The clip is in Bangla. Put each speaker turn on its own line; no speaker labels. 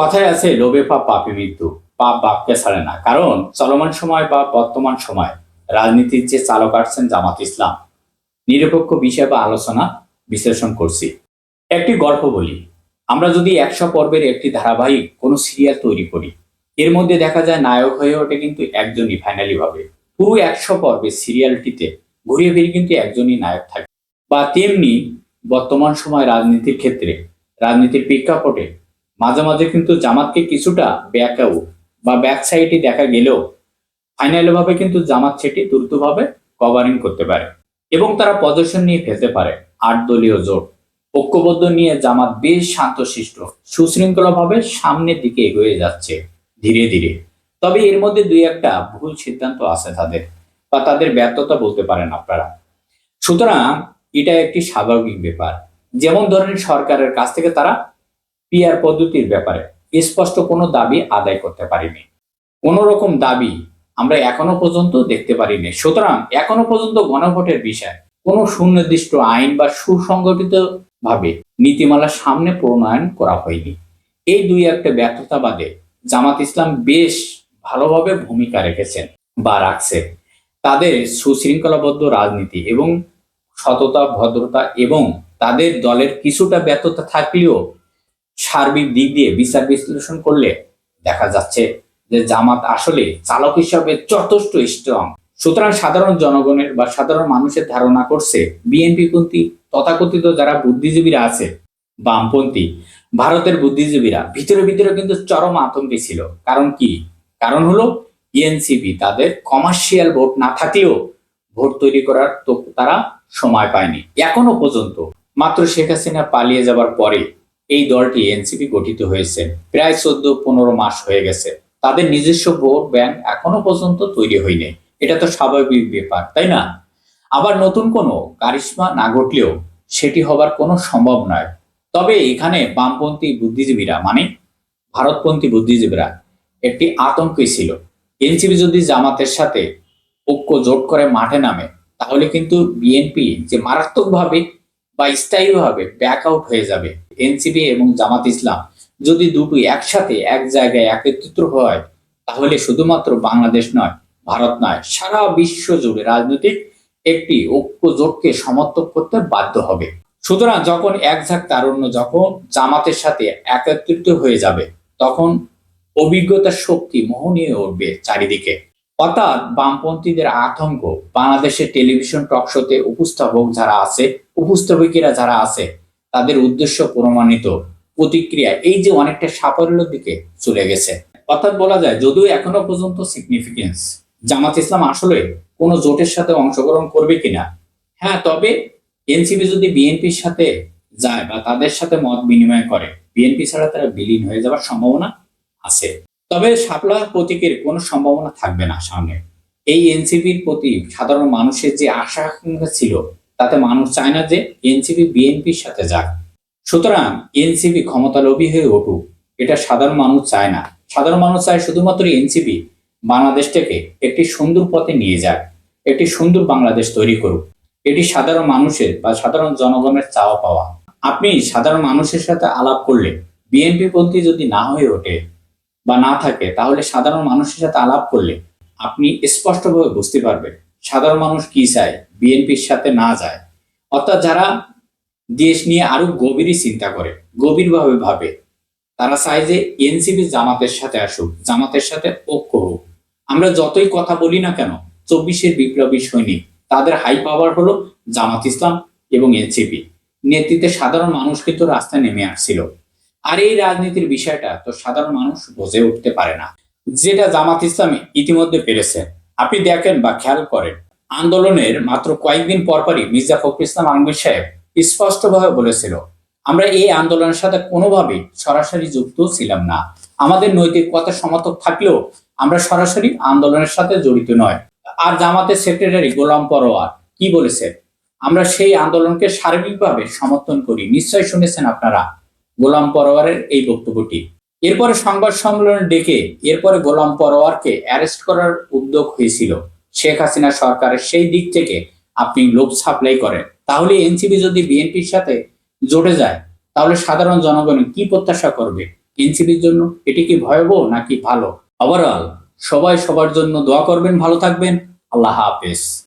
কথায় আছে, লোভে পাপ, পাপে মৃত্যু। পাপ বাপকে ছাড়ে না। কারণ চলমান সময় বা বর্তমান সময় রাজনীতির যে চালক আসছেন জামাত ইসলাম, নিরপেক্ষ বিষয় বা আলোচনা বিশ্লেষণ করছি। একটি গল্প বলি। আমরা যদি একশো পর্বের একটি ধারাবাহিক কোনো সিরিয়াল তৈরি করি, এর মধ্যে দেখা যায় নায়ক হয়ে ওঠে কিন্তু একজনই ফাইনালি ভাবে। পুরো একশো পর্বের সিরিয়ালটিতে ঘুরিয়ে ফিরে কিন্তু একজনই নায়ক থাকে। বা তেমনি বর্তমান সময় রাজনীতির ক্ষেত্রে, রাজনীতির প্রেক্ষাপটে মাঝে মাঝে কিন্তু জামাতকে কিছুটা ব্যাকআউট বা ব্যাক সাইডে দেখা গেলেও ফাইনালি ভাবে কিন্তু জামাত সেটি দ্রুতভাবে কভারিং করতে পারে এবং তারা পজিশন নিয়ে ফেলতে পারে আট দলীয় জোট। ঐক্যবদ্ধ নিয়ে জামাত বেশ শান্তশিষ্ট, সুশৃঙ্খলভাবে সামনের দিকে এগিয়ে যাচ্ছে ধীরে ধীরে। তবে এর মধ্যে দুই একটা ভুল সিদ্ধান্ত আছে তাদের বা তাদের ব্যর্থতা বলতে পারেন আপনারা। সুতরাং এটা একটি স্বাভাবিক ব্যাপার। যেমন ধরেন সরকারের কাছ থেকে তারা পিআর পদ্ধতির ব্যাপারে স্পষ্ট কোনো দাবি আদায় করতে পারিনি। কোন রকম দাবি আমরা এখনও পর্যন্ত দেখতে পারিনি। সুতরাং এখনও পর্যন্ত গণভোটের বিষয় কোনো সুনির্দিষ্ট আইন বা সুসংগঠিত ভাবে নীতিমালা সামনে প্রণয়ন করা হয়নি। এই দুই একটা ব্যর্থতা বাদে জামাত ইসলাম বেশ ভালোভাবে ভূমিকা রেখেছেন বা রাখছে। তাদের সুশৃঙ্খলাবদ্ধ রাজনীতি এবং সততা, ভদ্রতা এবং তাদের দলের কিছুটা ব্যর্থতা থাকলেও সার্বিক দিক দিয়ে বিচার বিশ্লেষণ করলে দেখা যাচ্ছে যে জামাত আসলে চালক হিসাবে যথেষ্ট স্ট্রং সুতরাং সাধারণ জনগণের বা সাধারণ মানুষের ধারণা করছে বিএনপি পন্থী, তথাকথিত যারা বুদ্ধিজীবীরা আছে, বামপন্থী, ভারতের বুদ্ধিজীবীরা, ভিতরে ভিতরে কিন্তু চরম আতঙ্কে ছিল। কারণ কি? কারণ হলো এনসিপি, তাদের কমার্শিয়াল ভোট না থাকলেও ভোট তৈরি করার তো তারা সময় পায়নি। এখনও পর্যন্ত। মাত্র শেখ হাসিনা পালিয়ে যাবার পরে এই দলটি এনসিপি গঠিত হয়েছে। প্রায় চোদ্দ, পনেরো মাস হয়ে গেছে। তাদের নিজস্ব ভোট ব্যাংক এখনও পর্যন্ত তৈরি হয়নি। এটা তো স্বাভাবিক ব্যাপার, তাই না? আবার নতুন কোনো কারিশ্মা না ঘটলেও সেটি হবার কোনো সম্ভব নয়। তবে এখানে বামপন্থী বুদ্ধিজীবীরা মানে ভারতপন্থী বুদ্ধিজীবীরা, একটি আতঙ্কে ছিল। এনসিপি যদি জামাতের সাথে ঐক্য জোট করে মাঠে নামে, তাহলে কিন্তু বিএনপি যে মারাত্মকভাবে বা স্থায়ীভাবে ব্যাক আউট হয়ে যাবে। এনসিপি এবং জামাত ইসলাম যদি দুটো একসাথে এক জায়গায় একত্রিত হয়, তাহলে শুধুমাত্র বাংলাদেশ নয়, ভারত নয়, সারা বিশ্ব জুড়ে রাজনৈতিক একটি ঐক্য জোটকে সমর্থক করতে বাধ্য হবে। সুতরাং যখন এক ঝাঁক তারুণ্য যখন জামাতের সাথে একত্রিত হয়ে যাবে, তখন অভিজ্ঞতার শক্তি মোহনীয় উঠবে চারিদিকে। অর্থাৎ বামপন্থীদের আতঙ্ক বাংলাদেশের টেলিভিশন টক শোতে উপস্থাপক যারা আছে, উপস্থাপিকেরা যারা আছে, তাদের উদ্দেশ্য প্রমাণিত প্রতিক্রিয়া এই যে অনেকটা সাফল্যের দিকে চলে গেছে। অর্থাৎ বলা যায়, যদিও এখনও পর্যন্ত সিগনিফিকেন্স জামাত ইসলাম আসলে কোনো জোটের সাথে অংশগ্রহণ করবে কিনা? হ্যাঁ তবে এনসিপি যদি বিএনপির সাথে যায় বা তাদের সাথে মত বিনিময় করে, বিএনপি ছাড়া তারা বিলীন হয়ে যাওয়ার সম্ভাবনা আছে। তবে শাপলা প্রতীকের কোনো সম্ভাবনা থাকবে না সামনে। এই এনসিপির প্রতি সাধারণ মানুষের যে আশা আকাঙ্ক্ষা ছিল, তাতে মানুষ চায় না যে এনসিপি বিএনপির সাথে যাক। সুতরাং এনসিপি ক্ষমতালোভী হয়ে উঠুক, এটা সাধারণ মানুষ চায় না। সাধারণ মানুষ চায় শুধুমাত্র এনসিপি। বাংলাদেশটাকে একটি সুন্দর পথে নিয়ে যাক, একটি সুন্দর বাংলাদেশ তৈরি করুক। এটি সাধারণ মানুষের বা সাধারণ জনগণের চাওয়া পাওয়া। আপনি সাধারণ মানুষের সাথে আলাপ করলে বিএনপি পন্থী যদি না হয়ে ওঠে বা না থাকে, তাহলে সাধারণ মানুষের সাথে আলাপ করলে আপনি স্পষ্টভাবে বুঝতে পারবেন সাধারণ মানুষ কি চায়, বিএনপির সাথে না যায়। অর্থাৎ যারা দেশ নিয়ে আরও গভীরই চিন্তা করে, গভীরভাবে ভাবে, তারা চায় যে এনসিপি জামাতের সাথে আসুক, জামাতের সাথে ঐক্য হোক। আমরা যতই কথা বলি না কেন, চব্বিশের বিপ্লবী সৈনিক, তাদের হাই পাওয়ার হলো জামাত ইসলাম এবং এনসিপি। নেতৃত্বে সাধারণ মানুষ কিন্তু রাস্তায় নেমে আসছিল। আর এই রাজনীতির বিষয়টা তো সাধারণ মানুষ বুঝে উঠতে পারে না। যেটা জামাত ইসলামী ইতিমধ্যে পেরেছে। আপনি দেখেন বা খেয়াল করেন, আন্দোলনের মাত্র কয়েকদিন পরপরই মির্জা ফখরুল ইসলাম আলমগীর সাহেব স্পষ্টভাবে বলেছিল, আমরা এই আন্দোলনের সাথে কোনোভাবেই সরাসরি যুক্ত ছিলাম না। আমাদের নৈতিক কথা সমর্থক থাকলেও আমরা সরাসরি আন্দোলনের সাথে জড়িত নয়। আর জামাতের সেক্রেটারি গোলাম পরোয়ার কি বলেছে আমরা সেই আন্দোলনকে সার্বিকভাবে সমর্থন করি। নিশ্চয় শুনেছেন আপনারা। গোলাম পরোয়ারের এই বক্তব্যটি। এরপরে সংবাদ সম্মেলন ডেকে এরপরে গোলাম পরোয়ারকে অ্যারেস্ট করার উদ্যোগ হয়েছিল। শেখ হাসিনা সরকারের সেই দিক থেকে আপনি লোক সাপ্লাই করেন। তাহলে এনসিপি যদি বিএনপির সাথে জোটে যায়, তাহলে সাধারণ জনগণ কি প্রত্যাশা করবে? এনসিপির জন্য এটি কি ভয়াবহ নাকি ভালো? ওভারঅল সবাই সবার জন্য দোয়া করবেন, ভালো থাকবেন। আল্লাহ হাফেজ।